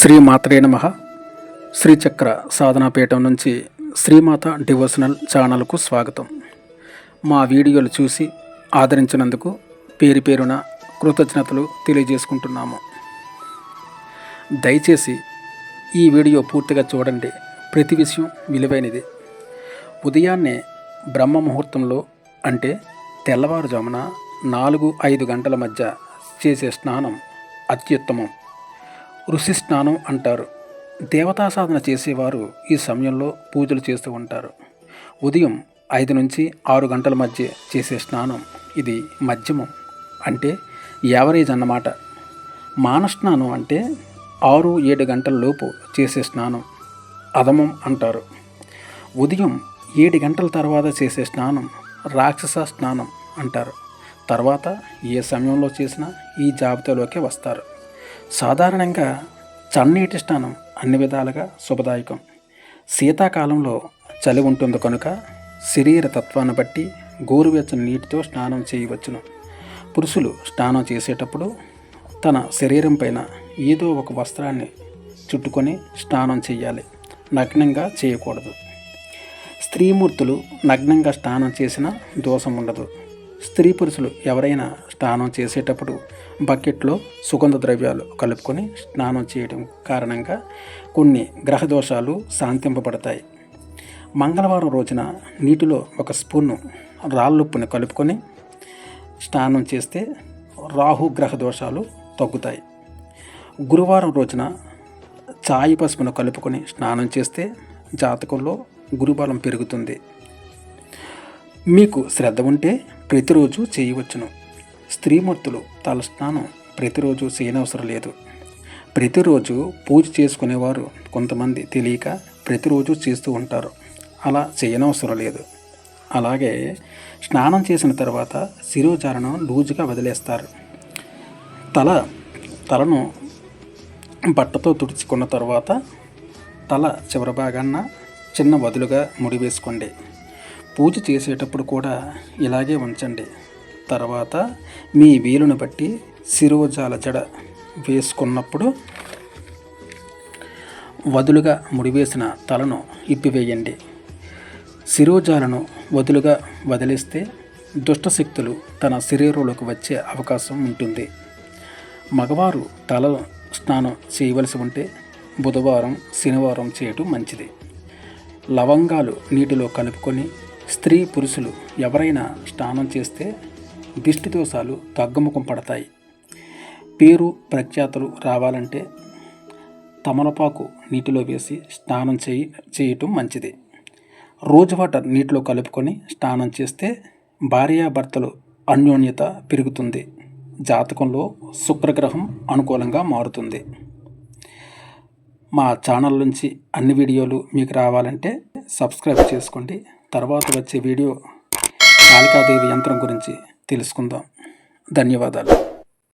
శ్రీ మాత్రే నమ. శ్రీచక్ర సాధనాపీఠం నుంచి శ్రీమాత డివోషనల్ ఛానల్కు స్వాగతం. మా వీడియోలు చూసి ఆదరించినందుకు పేరు పేరున కృతజ్ఞతలు తెలియజేసుకుంటున్నాము. దయచేసి ఈ వీడియో పూర్తిగా చూడండి. ప్రతి విషయం విలువైనది. ఉదయాన్నే బ్రహ్మ ముహూర్తంలో అంటే తెల్లవారుజామున నాలుగు ఐదు గంటల మధ్య చేసే స్నానం అత్యుత్తమం. ఋషి స్నానం అంటారు. దేవతా సాధన చేసేవారు ఈ సమయంలో పూజలు చేస్తూ ఉంటారు. ఉదయం ఐదు నుంచి ఆరు గంటల మధ్య చేసే స్నానం. ఇది మధ్యమం అంటే యావరేజ్ అన్నమాట. మాన స్నానం అంటే ఆరు ఏడు గంటల లోపు చేసే స్నానం. అధమం అంటారు. ఉదయం ఏడు గంటల తర్వాత చేసే స్నానం రాక్షస స్నానం అంటారు. తర్వాత ఏ సమయంలో చేసినా ఈ జాబితాలోకే వస్తారు. సాధారణంగా చన్నీటి స్నానం అన్ని విధాలుగా శుభదాయకం. శీతాకాలంలో చలి ఉంటుంది కనుక శరీర తత్వాన్ని బట్టి గోరువెచ్చని నీటితో స్నానం చేయవచ్చును. పురుషులు స్నానం చేసేటప్పుడు తన శరీరం పైన ఏదో ఒక వస్త్రాన్ని చుట్టుకొని స్నానం చేయాలి. నగ్నంగా చేయకూడదు. స్త్రీమూర్తులు నగ్నంగా స్నానం చేసినా దోషం ఉండదు. స్త్రీ పురుషులు ఎవరైనా స్నానం చేసేటప్పుడు బకెట్లో సుగంధ ద్రవ్యాలు కలుపుకొని స్నానం చేయడం కారణంగా కొన్ని గ్రహ దోషాలు శాంతింపబడతాయి. మంగళవారం రోజున నీటిలో ఒక స్పూను రాళ్ళుప్పుని కలుపుకొని స్నానం చేస్తే రాహు గ్రహ దోషాలు తగ్గుతాయి. గురువారం రోజున చాయి పసుపును కలుపుకొని స్నానం చేస్తే జాతకంలో గురుబలం పెరుగుతుంది. మీకు శ్రద్ధ ఉంటే ప్రతిరోజు చేయవచ్చును. స్త్రీమూర్తులు తలస్నానం ప్రతిరోజు చేయనవసరం లేదు. ప్రతిరోజు పూజ చేసుకునేవారు కొంతమంది తెలియక ప్రతిరోజు చేస్తూ ఉంటారు. అలా చేయనవసరం లేదు. అలాగే స్నానం చేసిన తర్వాత శిరోచారణం లూజుగా వదిలేస్తారు. తల తలను బట్టతో తుడుచుకున్న తర్వాత తల చివరి భాగాన్న చిన్న వదులుగా ముడి వేసుకోండి పూజ చేసేటప్పుడు కూడా ఇలాగే ఉంచండి. తర్వాత మీ వీలును బట్టి శిరోజాల జడ వేసుకున్నప్పుడు వదులుగా ముడివేసిన తలను ఇప్పివేయండి. శిరోజాలను వదులుగా వదిలేస్తే దుష్టశక్తులు తన శరీరంలోకి వచ్చే అవకాశం ఉంటుంది. మగవారు తల స్నానం చేయవలసి ఉంటే బుధవారం శనివారం చేయటం మంచిది. లవంగాలు నీటిలో కలుపుకొని స్త్రీ పురుషులు ఎవరైనా స్నానం చేస్తే దిష్టి దోషాలు తగ్గుముఖం పడతాయి. పేరు ప్రఖ్యాతులు రావాలంటే తమలపాకు నీటిలో వేసి స్నానం చేయి చేయటం మంచిది. రోజు వాటర్ నీటిలో కలుపుకొని స్నానం చేస్తే భార్యాభర్తలు అన్యోన్యత పెరుగుతుంది. జాతకంలో శుక్రగ్రహం అనుకూలంగా మారుతుంది. మా ఛానల్ నుంచి అన్ని వీడియోలు మీకు రావాలంటే సబ్స్క్రైబ్ చేసుకోండి. తర్వాత వచ్చే వీడియో కాళికాదేవి యంత్రం గురించి తెలుసుకుందాం. ధన్యవాదాలు.